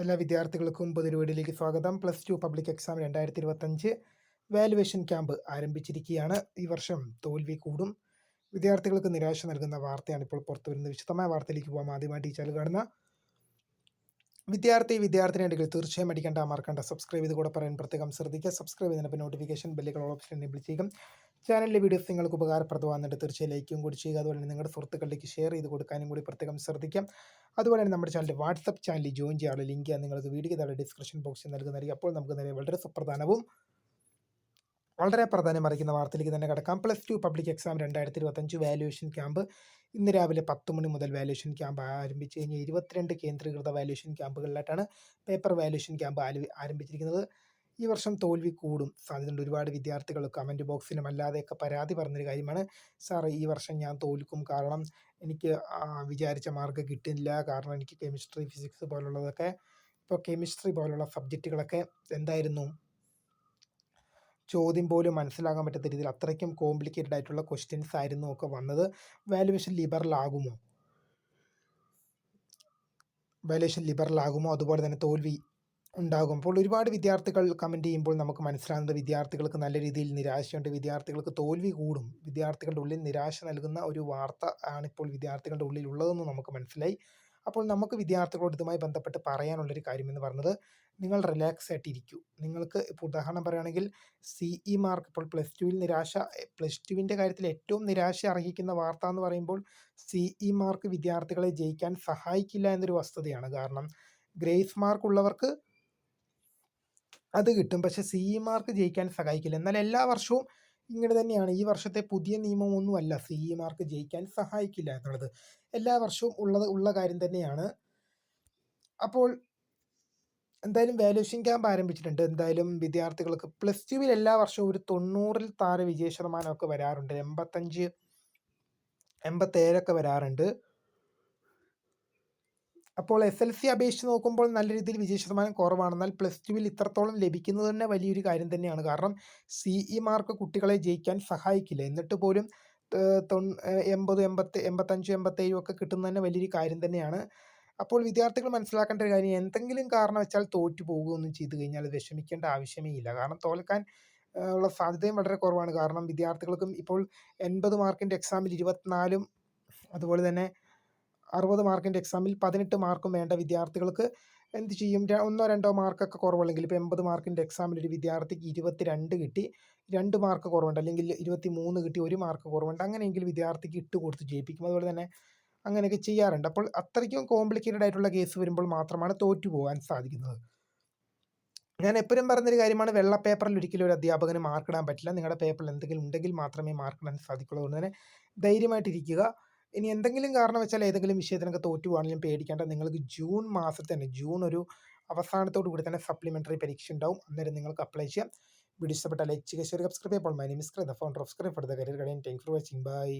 എല്ലാ വിദ്യാർത്ഥികൾക്കും പൊതുപരിപാടിയിലേക്ക് സ്വാഗതം. പ്ലസ് ടു പബ്ലിക് എക്സാം രണ്ടായിരത്തി ഇരുപത്തഞ്ച് വാലുവേഷൻ ക്യാമ്പ് ആരംഭിച്ചിരിക്കുകയാണ്. ഈ വർഷം തോൽവി കൂടും. വിദ്യാർത്ഥികൾക്ക് നിരാശ നൽകുന്ന വാർത്തയാണ് ഇപ്പോൾ പുറത്തു വരുന്നത് വിശദമായ വാർത്തയിലേക്ക് പോകാം ആദ്യമായിട്ട് ഈ ചാനൽ കാണുന്ന വിദ്യാർത്ഥി വിദ്യാർത്ഥിനിടയിൽ തീർച്ചയായും അടിക്കേണ്ട മറക്കേണ്ട സബ്സ്ക്രൈബ് ചെയ്ത് കൂടെ പറയാൻ പ്രത്യേകം ശ്രദ്ധിക്കുക. സബ്സ്ക്രൈബ് ചെയ്തതിനൊപ്പം നോട്ടിഫിക്കേഷൻ ബെല്ലുകൾ ഓപ്ഷൻ എനേബിൾ ചെയ്യുക. ചാനലിലെ വീഡിയോസ് നിങ്ങൾക്ക് ഉപകാരപ്രദമാകുന്നുണ്ട്. തീർച്ചയായും ലൈക്കും കൂടി ചെയ്യുക. അതുപോലെ തന്നെ നിങ്ങളുടെ സുഹൃത്തുക്കളിലേക്ക് ഷെയർ ചെയ്ത് കൊടുക്കാനും കൂടി പ്രത്യേകം ശ്രദ്ധിക്കാം. അതുപോലെ തന്നെ നമ്മുടെ ചാനലിൽ വാട്സപ്പ് ചാനലിൽ ജോയിൻ ചെയ്യാനുള്ള ലിങ്ക് നിങ്ങൾക്ക് വീഡിയോ താഴെ ഡിസ്ക്രിപ്ഷൻ ബോക്സിൽ നൽകുന്നതായിരിക്കും. അപ്പോൾ നമുക്ക് നേരെ വളരെ സുപ്രധാനവും വളരെ പ്രാധാന്യം അറിയിക്കുന്ന വാർത്തയിലേക്ക് തന്നെ കിടക്കാം. പ്ലസ് ടു പബ്ലിക് എക്സാം രണ്ടായിരത്തി ഇരുപത്തഞ്ച് വാല്യുവേഷൻ ക്യാമ്പ്. ഇന്ന് രാവിലെ പത്ത് മണി മുതൽ വാല്യുവേഷൻ ക്യാമ്പ് ആരംഭിച്ചു കഴിഞ്ഞ് ഇരുപത്തിരണ്ട് കേന്ദ്രീകൃത വാല്യുവേഷൻ ക്യാമ്പുകളിലായിട്ടാണ് പേപ്പർ വാല്യുവേഷൻ ക്യാമ്പ് ആരംഭിച്ചിരിക്കുന്നത്. ഈ വർഷം തോൽവി കൂടും. സാധ്യതയുണ്ട്. ഒരുപാട് വിദ്യാർത്ഥികൾ കമന്റ് ബോക്സിലും അല്ലാതെയൊക്കെ പരാതി പറഞ്ഞൊരു കാര്യമാണ്. സാറ് ഈ വർഷം ഞാൻ തോൽക്കും. കാരണം എനിക്ക് വിചാരിച്ച മാർക്ക് കിട്ടില്ല കാരണം എനിക്ക് കെമിസ്ട്രി ഫിസിക്സ് പോലുള്ളതൊക്കെ ഇപ്പോൾ കെമിസ്ട്രി പോലുള്ള സബ്ജക്റ്റുകളൊക്കെ എന്തായിരുന്നു? ചോദ്യം പോലും മനസ്സിലാക്കാൻ പറ്റാത്ത രീതിയിൽ അത്രയ്ക്കും കോംപ്ലിക്കേറ്റഡ് ആയിട്ടുള്ള ക്വസ്റ്റ്യൻസ് ആയിരുന്നു ഒക്കെ വന്നത്. വാല്യുവേഷൻ ലിബറൽ ആകുമോ? വാല്യുവേഷൻ ലിബറൽ ആകുമോ? അതുപോലെ തന്നെ തോൽവി ഉണ്ടാകും. അപ്പോൾ ഒരുപാട് വിദ്യാർത്ഥികൾ കമന്റ് ചെയ്യുമ്പോൾ നമുക്ക് മനസ്സിലാകുന്നത് വിദ്യാർത്ഥികൾക്ക് നല്ല രീതിയിൽ നിരാശയുണ്ട്. വിദ്യാർത്ഥികൾക്ക് തോൽവി കൂടും. വിദ്യാർത്ഥികളുടെ ഉള്ളിൽ നിരാശ നൽകുന്ന ഒരു വാർത്ത ആണിപ്പോൾ വിദ്യാർത്ഥികളുടെ ഉള്ളിൽ ഉള്ളതെന്ന് നമുക്ക് മനസ്സിലായി. അപ്പോൾ നമുക്ക് വിദ്യാർത്ഥികളോട് ഇതുമായി ബന്ധപ്പെട്ട് പറയാനുള്ളൊരു കാര്യമെന്ന് പറഞ്ഞത് നിങ്ങൾ റിലാക്സ് ആയിട്ട് ഇരിക്കൂ. നിങ്ങൾക്ക് ഇപ്പോൾ ഉദാഹരണം പറയുകയാണെങ്കിൽ സി ഇ മാർക്ക് ഇപ്പോൾ പ്ലസ് ടുവിൽ നിരാശ പ്ലസ് ടുവിന്റെ കാര്യത്തിൽ ഏറ്റവും നിരാശ അർഹിക്കുന്ന വാർത്ത എന്ന് പറയുമ്പോൾ സി ഇ മാർക്ക് വിദ്യാർത്ഥികളെ ജയിക്കാൻ സഹായിക്കില്ല എന്നൊരു വസ്തുതയാണ്. കാരണം ഗ്രേസ് മാർക്ക് ഉള്ളവർക്ക് അത് കിട്ടും. പക്ഷേ സി മാർക്ക് ജയിക്കാൻ സഹായിക്കില്ല. എന്നാൽ എല്ലാ വർഷവും ഇങ്ങനെ തന്നെയാണ്. ഈ വർഷത്തെ പുതിയ നിയമമൊന്നുമല്ല സി മാർക്ക് ജയിക്കാൻ സഹായിക്കില്ല എന്നുള്ളത്. എല്ലാ വർഷവും ഉള്ളത് ഉള്ള കാര്യം തന്നെയാണ്. അപ്പോൾ എന്തായാലും വാല്യൂഷൻ ക്യാമ്പ് ആരംഭിച്ചിട്ടുണ്ട്. എന്തായാലും വിദ്യാർത്ഥികൾക്ക് പ്ലസ് ടുവിൽ എല്ലാ വർഷവും ഒരു തൊണ്ണൂറിൽ താഴെ വിജയ ശതമാനമൊക്കെ വരാറുണ്ട്. എൺപത്തഞ്ച് എൺപത്തേഴൊക്കെ വരാറുണ്ട്. അപ്പോൾ എസ് എൽ സി അപേക്ഷിച്ച് നോക്കുമ്പോൾ നല്ല രീതിയിൽ വിജയ ശതമാനം കുറവാണ്. എന്നാൽ പ്ലസ് ടുവിൽ ഇത്രത്തോളം ലഭിക്കുന്നത് തന്നെ വലിയൊരു കാര്യം തന്നെയാണ്. കാരണം സി ഇ മാർക്ക് കുട്ടികളെ ജയിക്കാൻ സഹായിക്കില്ല. എന്നിട്ട് പോലും എൺപത് എൺപത്തി എൺപത്തഞ്ച് എൺപത്തേഴും ഒക്കെ കിട്ടുന്നത് തന്നെ വലിയൊരു കാര്യം തന്നെയാണ്. അപ്പോൾ വിദ്യാർത്ഥികൾ മനസ്സിലാക്കേണ്ട ഒരു കാര്യം എന്തെങ്കിലും കാരണം വെച്ചാൽ തോറ്റു പോകുകയൊന്നും ചെയ്തു കഴിഞ്ഞാൽ വിഷമിക്കേണ്ട ആവശ്യമേ ഇല്ല. കാരണം തോൽക്കാൻ ഉള്ള സാധ്യതയും വളരെ കുറവാണ്. കാരണം വിദ്യാർത്ഥികൾക്കും ഇപ്പോൾ എൺപത് മാർക്കിന്റെ എക്സാമിൽ ഇരുപത്തിനാലും അതുപോലെ തന്നെ അറുപത് മാർക്കിന്റെ എക്സാമിൽ പതിനെട്ട് മാർക്കും വേണ്ട വിദ്യാർത്ഥികൾക്ക് എന്ത് ചെയ്യും? ഒന്നോ രണ്ടോ മാർക്കൊക്കെ കുറവുള്ളെങ്കിൽ ഇപ്പോൾ എൺപത് മാർക്കിന്റെ എക്സാമിൽ ഒരു വിദ്യാർത്ഥിക്ക് ഇരുപത്തി രണ്ട് കിട്ടി രണ്ട് മാർക്ക് കുറവുണ്ട്. അല്ലെങ്കിൽ ഇരുപത്തി മൂന്ന് കിട്ടി ഒരു മാർക്ക് കുറവുണ്ട്. അങ്ങനെയെങ്കിൽ വിദ്യാർത്ഥിക്ക് ഇട്ട് കൊടുത്ത് ജയിപ്പിക്കും. അതുപോലെ തന്നെ അങ്ങനെയൊക്കെ ചെയ്യാറുണ്ട്. അപ്പോൾ അത്രയ്ക്കും കോംപ്ലിക്കേറ്റഡ് ആയിട്ടുള്ള കേസ് വരുമ്പോൾ മാത്രമാണ് തോറ്റു പോകാൻ സാധിക്കുന്നത്. ഞാൻ എപ്പോഴും പറഞ്ഞൊരു കാര്യമാണ് വെള്ള പേപ്പറിൽ ഒരിക്കലും ഒരു അധ്യാപകന് മാർക്ക് ഇടാൻ പറ്റില്ല. നിങ്ങളുടെ പേപ്പറിൽ എന്തെങ്കിലും ഉണ്ടെങ്കിൽ മാത്രമേ മാർക്ക് ഇടാൻ സാധിക്കുള്ളൂ. അതുകൊണ്ട് തന്നെ ധൈര്യമായിട്ടിരിക്കുക. ഇനി എന്തെങ്കിലും കാരണം വെച്ചാൽ ഏതെങ്കിലും വിഷയത്തിനൊക്കെ തോറ്റു പോകാണെങ്കിലും പേടിക്കേണ്ട. നിങ്ങൾക്ക് ജൂൺ മാസത്തിൽ തന്നെ ജൂൺ ഒരു അവസാനത്തോടു കൂടി തന്നെ സപ്ലിമെന്ററി പരീക്ഷ ഉണ്ടാവും. അന്നേരം നിങ്ങൾക്ക് അപ്ലൈ ചെയ്യാം. വീഡിയോ ഇഷ്ടപ്പെട്ടാൽ ലൈക്ക് ചെയ്യുക subscribe ചെയ്യപ്പോൾ my name is founder of scribe for the career guidance thank for watching bye